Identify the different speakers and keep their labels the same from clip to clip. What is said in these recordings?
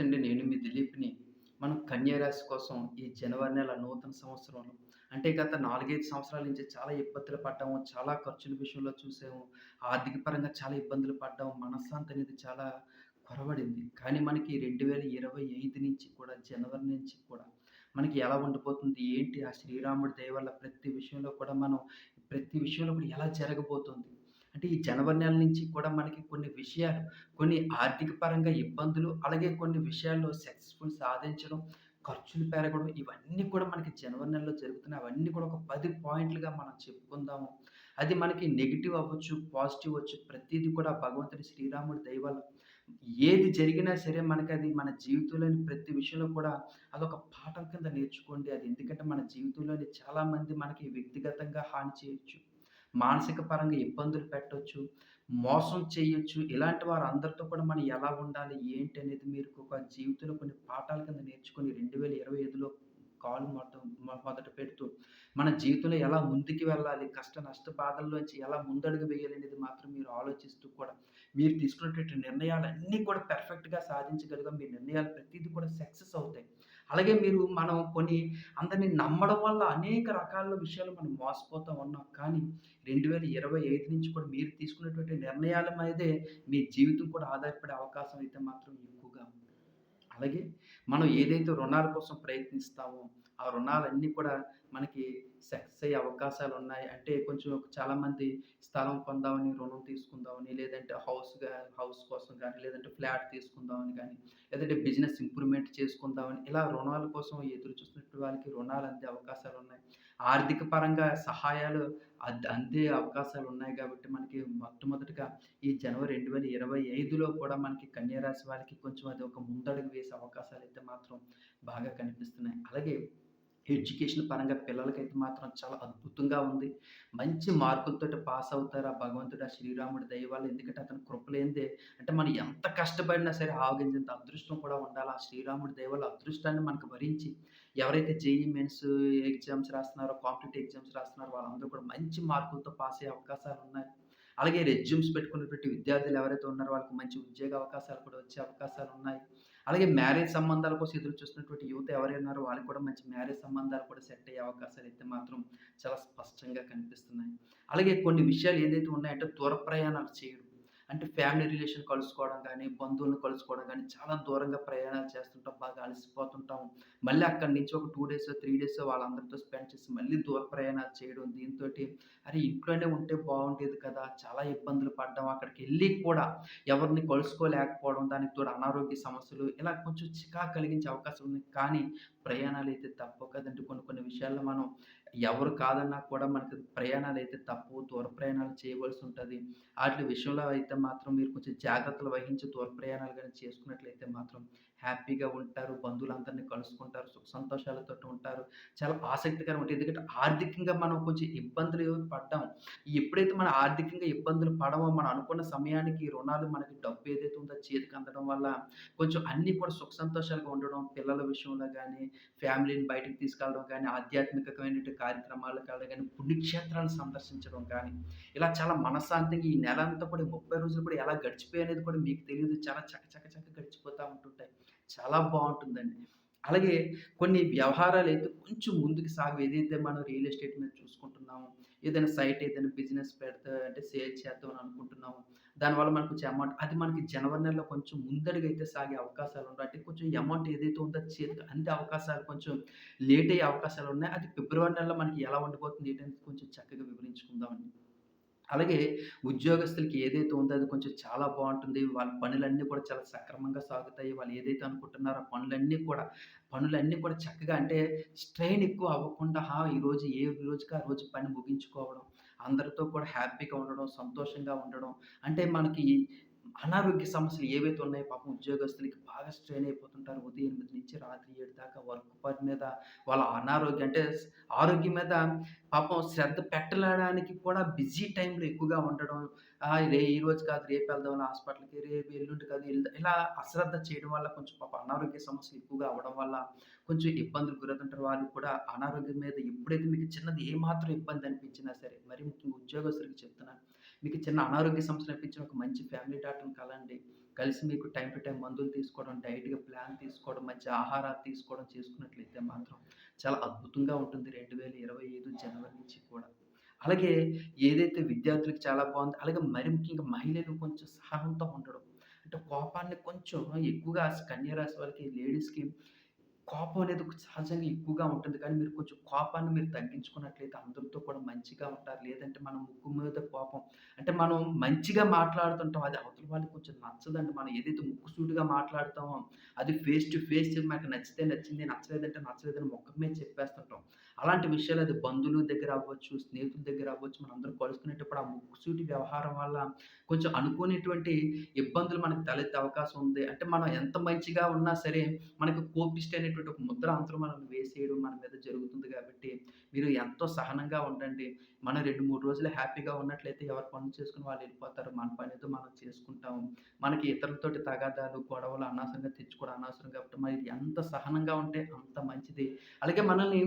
Speaker 1: నమస్తే అండి. నేను మీ దిలీప్‌ని. మనం కన్యారాశి కోసం ఈ జనవరి నెల నూతన సంవత్సరంలో అంటే గత 4, 5 సంవత్సరాల నుంచి చాలా ఇబ్బందులు పడ్డాము. చాలా ఖర్చుల విషయంలో చూసాము. ఆర్థిక పరంగా చాలా ఇబ్బందులు పడ్డాము. మనశ్శాంతి అనేది చాలా కొరబడింది కానీ మనకి 2025 నుంచి కూడా జనవరి నుంచి కూడా మనకి ఎలా ఉండిపోతుంది? ఏంటి? ఆ శ్రీరాముడి దయ వల్ల ప్రతి విషయంలో కూడా మనం ప్రతి విషయంలో కూడా ఎలా జరగబోతుంది? అంటే ఈ జనవరి నెల నుంచి కూడా మనకి కొన్ని విషయాలు, కొన్ని ఆర్థిక పరంగా ఇబ్బందులు, అలాగే కొన్ని విషయాల్లో సక్సెస్‌ఫుల్ సాధించడం, ఖర్చులు పెరగడం ఇవన్నీ కూడా మనకి జనవరి నెలలో జరుగుతున్నాయి. అవన్నీ కూడా ఒక పది పాయింట్లుగా మనం చెప్పుకుందాము. అది మనకి నెగిటివ్ అవ్వచ్చు, పాజిటివ్ అవ్వచ్చు. ప్రతిదీ కూడా భగవంతుడి శ్రీరాముడి దైవాలు ఏది జరిగినా సరే మనకి అది మన జీవితంలోని ప్రతి విషయంలో కూడా అదొక పాఠం కింద నేర్చుకోండి. అది ఎందుకంటే మన జీవితంలోని చాలామంది మనకి వ్యక్తిగతంగా హాని చేయొచ్చు. మానసిక పరంగా ఇబ్బందులు పెట్టొచ్చు. మోసం చేయొచ్చు. ఇలాంటి వారు అందరితో కూడా మనం ఎలా ఉండాలి? ఏంటి? అనేది మీరు ఒక జీవితంలో కొన్ని పాఠాల కింద నేర్చుకుని రెండు వేల ఇరవై ఐదులో కాలు మొత్తం మొ మొదట పెడుతూ మన జీవితంలో ఎలా ముందుకు వెళ్ళాలి? కష్ట నష్ట బాధల్లోంచి ఎలా ముందడుగు వేయాలనేది మాత్రం మీరు ఆలోచిస్తూ కూడా మీరు తీసుకున్నటువంటి నిర్ణయాలన్నీ కూడా పెర్ఫెక్ట్గా సాధించగలిగా మీ నిర్ణయాలు ప్రతిదీ కూడా సక్సెస్ అవుతాయి. అలాగే మీరు మనం కొన్ని అందరిని నమ్మడం వల్ల అనేక రకాల విషయాలు మనం మోసపోతూ ఉన్నాం. కానీ 2025 నుంచి కూడా మీరు తీసుకున్నటువంటి నిర్ణయాల మీదే మీ జీవితం కూడా ఆధారపడే అవకాశం అయితే మాత్రం ఎక్కువగా ఉంది. అలాగే మనం ఏదైతే రుణాల కోసం ప్రయత్నిస్తామో, ఆ రుణాలన్నీ కూడా మనకి సక్సెస్ అయ్యే అవకాశాలు ఉన్నాయి. అంటే కొంచెం చాలామంది స్థలం పొందామని రుణం తీసుకుందామని, లేదంటే హౌస్‌గా హౌస్ కోసం కానీ లేదంటే ఫ్లాట్ తీసుకుందామని కానీ లేదంటే బిజినెస్ ఇంప్రూవ్‌మెంట్ చేసుకుందామని ఇలా రుణాల కోసం ఎదురు చూస్తున్నట్టు వాళ్ళకి రుణాలు అందే అవకాశాలు ఉన్నాయి. ఆర్థిక పరంగా సహాయాలు అందే అందే అవకాశాలున్నాయి కాబట్టి మనకి మొట్టమొదటిగా ఈ జనవరి 2025లో కూడా మనకి కన్యా రాశి వాళ్ళకి కొంచెం అది ఒక ముందడుగు వేసే అవకాశాలు అయితే మాత్రం బాగా కనిపిస్తున్నాయి. అలాగే ఎడ్యుకేషన్ పరంగా పిల్లలకైతే మాత్రం చాలా అద్భుతంగా ఉంది. మంచి మార్కులతో పాస్ అవుతారు. ఆ భగవంతుడు, ఆ శ్రీరాముడి దయ వల్ల. ఎందుకంటే అతను కృపలేందే అంటే మనం ఎంత కష్టపడినా సరే ఆవగింజంత అదృష్టం కూడా ఉండాలి. ఆ శ్రీరాముడి దయ వల్ల అదృష్టాన్ని మనకు వరించి ఎవరైతే జేఈఈ మెన్స్ ఎగ్జామ్స్ రాస్తున్నారో, కాంపిటేటివ్ ఎగ్జామ్స్ రాస్తున్నారో వాళ్ళందరూ కూడా మంచి మార్కులతో పాస్ అయ్యే అవకాశాలు ఉన్నాయి అలాగే రెజ్యూమ్స్ పెట్టుకున్నటువంటి విద్యార్థులు ఎవరైతే ఉన్నారో వాళ్ళకి మంచి ఉద్యోగ అవకాశాలు కూడా వచ్చే అవకాశాలు ఉన్నాయి అలాగే మ్యారేజ్ సంబంధాల కోసం ఎదురు చూస్తున్నటువంటి యువత ఎవరైనారో వాళ్ళకి కూడా మంచి మ్యారేజ్ సంబంధాలు కూడా సెట్ అయ్యే అవకాశాలు అయితే మాత్రం చాలా స్పష్టంగా కనిపిస్తున్నాయి. అలాగే కొన్ని విషయాలు ఏదైతే ఉన్నాయంటే దూర ప్రయాణాలు చేయడం. అంటే ఫ్యామిలీ రిలేషన్ కలుసుకోవడం కానీ బంధువులను కలుసుకోవడం కానీ చాలా దూరంగా ప్రయాణాలు చేస్తుంటాం. బాగా అలసిపోతుంటాం. మళ్ళీ అక్కడి నుంచి ఒక టూ డేస్ త్రీ డేస్ వాళ్ళందరితో స్పెండ్ చేసి మళ్ళీ దూర ప్రయాణాలు చేయడం. దీంతో అరే! ఇంట్లోనే ఉంటే బాగుండేది కదా! చాలా ఇబ్బందులు పడ్డం అక్కడికి వెళ్ళి కూడా ఎవరిని కలుసుకోలేకపోవడం, దానికి తోడు అనారోగ్య సమస్యలు ఇలా కొంచెం చికా కలిగించే అవకాశం ఉంది. కానీ ప్రయాణాలు అయితే తప్పవు కదంటే కొన్ని కొన్ని విషయాల్లో మనం ఎవరు కాదన్నా కూడా మనకి ప్రయాణాలు అయితే తప్పు దూర ప్రయాణాలు చేయవలసి ఉంటుంది వాటి విషయంలో అయితే మాత్రం మీరు కొంచెం జాగ్రత్తలు వహించి దూర ప్రయాణాలు కానీ చేసుకున్నట్లయితే మాత్రం హ్యాపీగా ఉంటారు. బంధువులందరినీ కలుసుకుంటారు. సుఖ సంతోషాలతో ఉంటారు. చాలా ఆసక్తికరంగా ఉంటుంది. ఎందుకంటే ఆర్థికంగా మనం కొంచెం ఇబ్బందులు పడ్డాం. ఎప్పుడైతే మనం ఆర్థికంగా ఇబ్బందులు పడమో మనం అనుకున్న సమయానికి రుణాలు మనకి డబ్బు ఏదైతే ఉందో చేతికి అందడం వల్ల కొంచెం అన్నీ కూడా సుఖ సంతోషాలుగా ఉండడం. పిల్లల విషయంలో కానీ ఫ్యామిలీని బయటికి తీసుకెళ్ళడం కానీ ఆధ్యాత్మికమైనటువంటి కార్యక్రమాలకు వెళ్ళడం కానీ పుణ్యక్షేత్రాలను సందర్శించడం కానీ ఇలా చాలా మనశ్శాంతంగా ఈ నెల అంతా కూడా 30 రోజులు కూడా ఎలా గడిచిపోయాయనేది కూడా మీకు తెలియదు చాలా చక్క చక్క చక్క గడిచిపోతూ ఉంటుంటాయి. చాలా బాగుంటుందండి అలాగే కొన్ని వ్యవహారాలు అయితే కొంచెం ముందుకు సాగు ఏదైతే మనం రియల్ ఎస్టేట్ మీద చూసుకుంటున్నాము ఏదైనా సైట్ ఏదైనా బిజినెస్ పెడతా అంటే సేల్ చేద్దాం అని అనుకుంటున్నాము. దానివల్ల మనకు కొంచెం అమౌంట్ అది మనకి జనవరి నెలలో కొంచెం ముందడుగైతే సాగే అవకాశాలున్నాయి. అంటే కొంచెం అమౌంట్ ఏదైతే ఉందో చేతికి అందే అవకాశాలు కొంచెం లేట్ అయ్యే అవకాశాలు ఉన్నాయి అది ఫిబ్రవరి నెలలో మనకి ఎలా ఉండిపోతుంది ఏంటనేది కొంచెం చక్కగా వివరించుకుందామండి. అలాగే ఉద్యోగస్తులకి ఏదైతే ఉందో అది కొంచెం చాలా బాగుంటుంది వాళ్ళ పనులన్నీ కూడా చాలా సక్రమంగా సాగుతాయి. వాళ్ళు ఏదైతే అనుకుంటున్నారో పనులన్నీ కూడా పనులన్నీ కూడా చక్కగా అంటే స్ట్రెయిన్ ఎక్కువ అవ్వకుండా ఈరోజు ఏ రోజుకి ఆ రోజు పని ముగించుకోవడం. అందరితో కూడా హ్యాపీగా ఉండడం, సంతోషంగా ఉండడం. అంటే మనకి అనారోగ్య సమస్యలు ఏవైతే ఉన్నాయో పాపం ఉద్యోగస్తులకి బాగా స్ట్రెయిన్ అయిపోతుంటారు. ఉదయం ఎనిమిది నుంచి రాత్రి ఏడు దాకా వర్క్ పని మీద వాళ్ళ అనారోగ్యం అంటే ఆరోగ్యం మీద పాపం శ్రద్ధ పెట్టడానికి కూడా బిజీ టైంలో ఎక్కువగా ఉండడం. రే ఈ ఈరోజు కాదు రేపు వెళ్దాం హాస్పిటల్‌కి, రేపు ఎల్లుండి కాదు ఇలా అశ్రద్ధ చేయడం వల్ల కొంచెం పాపం అనారోగ్య సమస్యలు ఎక్కువగా అవ్వడం వల్ల కొంచెం ఇబ్బందులు గురవుతుంటారు. వాళ్ళు కూడా అనారోగ్యం మీద ఎప్పుడైతే మీకు చిన్నది ఏమాత్రం ఇబ్బంది అనిపించినా సరే, మరి ముఖ్యంగా ఉద్యోగస్తులకి చెప్తున్నాను. మీకు చిన్న అనారోగ్య సమస్యలు అనిపించిన ఒక మంచి ఫ్యామిలీ డాక్టర్‌ని కలండి. కలిసి మీకు టైం టు టైం మందులు తీసుకోవడం, డైట్‌గా ప్లాన్ తీసుకోవడం, మంచి ఆహారాలు తీసుకోవడం చేసుకున్నట్లయితే మాత్రం చాలా అద్భుతంగా ఉంటుంది 2025 జనవరి నుంచి కూడా. అలాగే ఏదైతే విద్యార్థులకు చాలా బాగుంది అలాగే మరి ముఖ్యంగా మహిళలు కొంచెం సహనంతో ఉండడం. అంటే కోపాన్ని కొంచెం ఎక్కువగా కన్యా రాశి వాళ్ళకి లేడీస్‌కి కోపం అనేది ఒక సహజంగా ఎక్కువగా ఉంటుంది. కానీ మీరు కొంచెం కోపాన్ని మీరు తగ్గించుకున్నట్లయితే అందరితో కూడా మంచిగా ఉంటారు. లేదంటే మనం ముక్కు మీద కోపం అంటే మనం మంచిగా మాట్లాడుతుంటాం. అది అవతల వాళ్ళకి కొంచెం నచ్చదండి. మనం ఏదైతే ముక్కు సూటుగా మాట్లాడుతామో అది ఫేస్ టు ఫేస్ మనకు నచ్చితే నచ్చింది, నచ్చలేదంటే నచ్చలేదని ముఖం మీద చెప్పేస్తుంటాం. అలాంటి విషయాలు అది బంధువుల దగ్గర అవ్వచ్చు, స్నేహితుల దగ్గర అవ్వచ్చు, మనం అందరం కలుసుకునేటప్పుడు ఆ ముక్కుసూటి వ్యవహారం వల్ల కొంచెం అనుకోనేటువంటి ఇబ్బందులు మనకు తలెత్తే అవకాశం ఉంది. అంటే మనం ఎంత మంచిగా ఉన్నా సరే, మనకు కోపిష్టి అనేటువంటి ఒక ముద్ర అంతరం మనల్ని వేసేయడం మన మీద జరుగుతుంది కాబట్టి, మీరు ఎంతో సహనంగా ఉండండి. మనం 2, 3 రోజులు హ్యాపీగా ఉన్నట్లయితే ఎవరి పనులు చేసుకుని వాళ్ళు వెళ్ళిపోతారు. మన పనేదో మనం చేసుకుంటాము. మనకి ఇతరులతోటి తగాదాలు, గొడవలు అనవసరంగా తెచ్చుకోవడం అనవసరం కాబట్టి, మరి ఎంత సహనంగా ఉంటే అంత మంచిది. అలాగే మనల్ని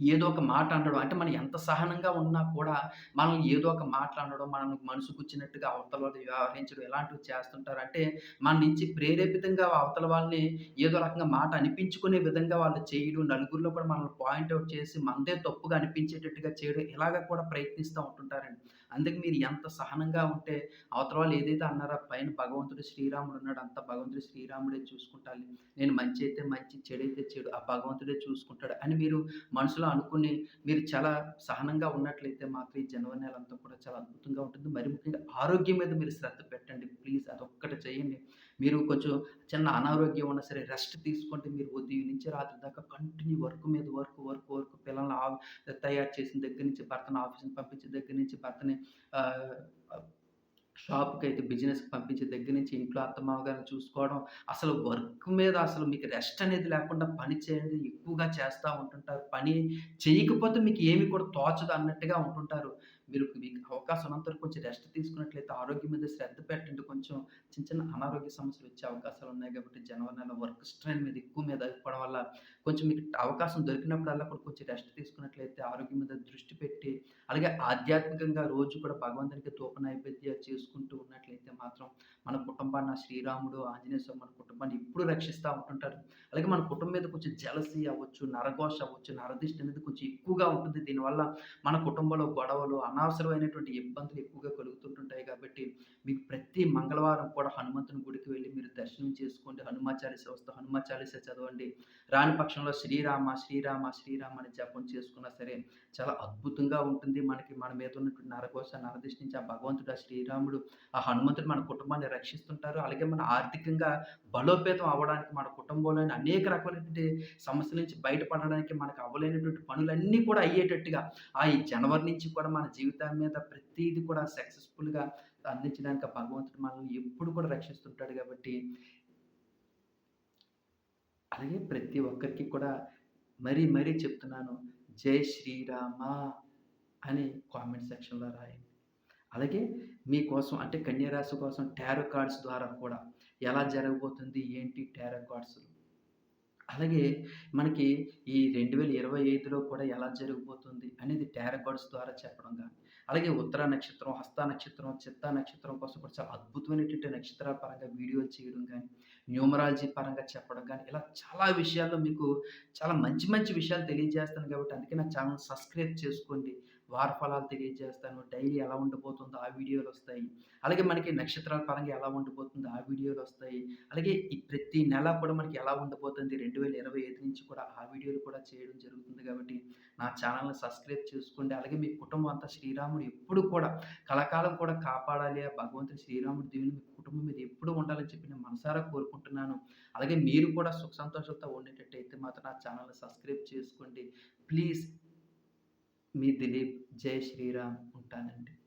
Speaker 1: ఏదో ఒక మాట అనడం. అంటే మనం ఎంత సహనంగా ఉన్నా కూడా మనం ఏదో ఒక మాటలు అనడం, మనకు వచ్చినట్టుగా అవతల వ్యవహరించడం ఇలాంటివి చేస్తుంటారు. అంటే మన నుంచి ప్రేరేపితంగా అవతల వాళ్ళని ఏదో రకంగా మాట అనిపించుకునే విధంగా వాళ్ళు చేయడం, నలుగురిలో కూడా మనల్ని పాయింట్ చేసి మనదే తప్పుగా అనిపించేటట్టుగా చేయడం ఇలాగ కూడా ప్రయత్నిస్తూ ఉంటుంటారండి. అందుకే మీరు ఎంత సహనంగా ఉంటే అవతల వాళ్ళు ఏదైతే అన్నారో పైన భగవంతుడు శ్రీరాముడు ఉన్నాడు. అంత భగవంతుడు శ్రీరాముడే చూసుకుంటాలి. నేను మంచి అయితే మంచి, చెడైతే చెడు ఆ భగవంతుడే చూసుకుంటాడు అని మీరు మనసులో అనుకుని మీరు చాలా సహనంగా ఉన్నట్లయితే మాత్రం ఈ జనవరి నెలంతా కూడా చాలా అద్భుతంగా ఉంటుంది. మరి ముఖ్యంగా ఆరోగ్యం మీద మీరు శ్రద్ధ పెట్టండి. ప్లీజ్ అదొక్కటి చేయండి. మీరు కొంచెం చిన్న అనారోగ్యం ఉన్నా సరే రెస్ట్ తీసుకుంటే మీరు ఉదయం నుంచి రాత్రి దాకా కంటిన్యూ వర్క్ మీద వర్క్, వర్క్, వర్క్ పిల్లల్ని తయారు చేసిన దగ్గర నుంచి, భర్తను ఆఫీస్ని పంపించిన దగ్గర నుంచి, భర్తని షాప్కి అయితే బిజినెస్‌కి పంపించే దగ్గర నుంచి ఇంట్లో అత్తమామ గారిని చూసుకోవడం. అసలు వర్క్ మీద అసలు మీకు రెస్ట్ అనేది లేకుండా పని చేయండి ఎక్కువగా చేస్తూ ఉంటుంటారు. పని చేయకపోతే మీకు ఏమి కూడా తోచదు అన్నట్టుగా ఉంటుంటారు. మీరు మీకు అవకాశం ఉన్నంత వరకు కొంచెం రెస్ట్ తీసుకున్నట్లయితే ఆరోగ్యం మీద శ్రద్ధ పెట్టండి. కొంచెం చిన్న చిన్న అనారోగ్య సమస్యలు వచ్చే అవకాశాలు ఉన్నాయి కాబట్టి జనవరి నెల వర్క్ స్ట్రెయిన్ మీద ఎక్కువ మీద అయిపోవడం వల్ల కొంచెం మీకు అవకాశం దొరికినప్పుడల్లా కూడా కొంచెం రెస్ట్ తీసుకున్నట్లయితే ఆరోగ్యం మీద దృష్టి పెట్టి అలాగే ఆధ్యాత్మికంగా రోజు కూడా భగవంతునికి తూప నైవేద్యాలు చేసుకుంటూ ఉన్నట్లయితే మాత్రం మన కుటుంబాన్ని శ్రీరాముడు, ఆంజనేయ స్వామి మన కుటుంబాన్ని ఎప్పుడు రక్షిస్తూ ఉంటుంటారు. అలాగే మన కుటుంబం మీద కొంచెం జలసి అవ్వచ్చు, నరఘోష అవ్వచ్చు, నరదిష్టి అనేది కొంచెం ఎక్కువగా ఉంటుంది. దీనివల్ల మన కుటుంబంలో గొడవలు, అనవసరమైనటువంటి ఇబ్బందులు ఎక్కువగా కలుగుతాయి ప్రతి మంగళవారం కూడా హనుమంతుని గుడికి వెళ్ళి మీరు దర్శనం చేసుకోండి. హనుమ చాలీసా వస్తే హనుమ చదవండి. రాని పక్షంలో శ్రీరామ, శ్రీరామ, శ్రీరామ అని జపం చేసుకున్నా సరే చాలా అద్భుతంగా ఉంటుంది. మనకి మన మీద ఉన్నటువంటి నరకోశ నరదిష్టి నుంచి ఆ భగవంతుడు, ఆ శ్రీరాముడు, ఆ హనుమంతుడు మన కుటుంబాన్ని రక్షిస్తుంటారు. అలాగే మన ఆర్థికంగా బలోపేతం అవ్వడానికి మన కుటుంబంలోని అనేక రకాలైనటువంటి సమస్యల నుంచి బయటపడడానికి మనకు అవ్వలేనటువంటి పనులన్నీ కూడా అయ్యేటట్టుగా ఆ ఈ జనవరి నుంచి కూడా మన జీవితం మీద ప్రతిదీ కూడా సక్సెస్‌ఫుల్‌గా అందించడానికి ఆ భగవంతుడు మనల్ని ఎప్పుడు కూడా రక్షిస్తుంటాడు కాబట్టి అలాగే ప్రతి ఒక్కరికి కూడా మరీ మరీ చెప్తున్నాను. జై శ్రీరామ అని కామెంట్ సెక్షన్‌లో రాయండి. అలాగే మీకోసం అంటే కన్యరాశి కోసం టారో కార్డ్స్ ద్వారా కూడా ఎలా జరగబోతుంది? ఏంటి టారో కార్డ్స్? అలాగే మనకి ఈ 2025లో కూడా ఎలా జరగబోతుంది అనేది టారో కార్డ్స్ ద్వారా చెప్పడం కానీ అలాగే ఉత్తర నక్షత్రం, హస్త నక్షత్రం, చిత్త నక్షత్రం కోసం కూడా చాలా అద్భుతమైనటువంటి నక్షత్రాల పరంగా వీడియోలు చేయడం కానీ న్యూమరాలజీ పరంగా చెప్పడం కానీ ఇలా చాలా విషయాల్లో మీకు చాలా మంచి మంచి విషయాలు తెలియజేస్తాను కాబట్టి అందుకే నా ఛానల్ సబ్స్క్రైబ్ చేసుకోండి. వార ఫలాలు తెలియజేస్తాను. డైలీ ఎలా ఉండిపోతుందో ఆ వీడియోలు వస్తాయి అలాగే మనకి నక్షత్రాల పరంగా ఎలా ఉండిపోతుందో ఆ వీడియోలు వస్తాయి అలాగే ఈ ప్రతి నెల కూడా మనకి ఎలా ఉండిపోతుంది రెండు వేల ఇరవై ఐదు నుంచి కూడా ఆ వీడియోలు కూడా చేయడం జరుగుతుంది కాబట్టి నా ఛానల్ని సబ్స్క్రైబ్ చేసుకోండి. అలాగే మీ కుటుంబం అంతా శ్రీరాముడు ఎప్పుడు కూడా కలకాలం కూడా కాపాడాలి. ఆ భగవంతుడు శ్రీరాముడు దేవుని మీ కుటుంబం మీద ఎప్పుడు ఉండాలని చెప్పి నేను మనసారా కోరుకుంటున్నాను. అలాగే మీరు కూడా సుఖ సంతోషాలతో ఉండేటట్టయితే మాత్రం నా ఛానల్ని సబ్స్క్రైబ్ చేసుకోండి. ప్లీజ్ మీ దిలీప్. జై శ్రీరామ్. ఉంటానండి.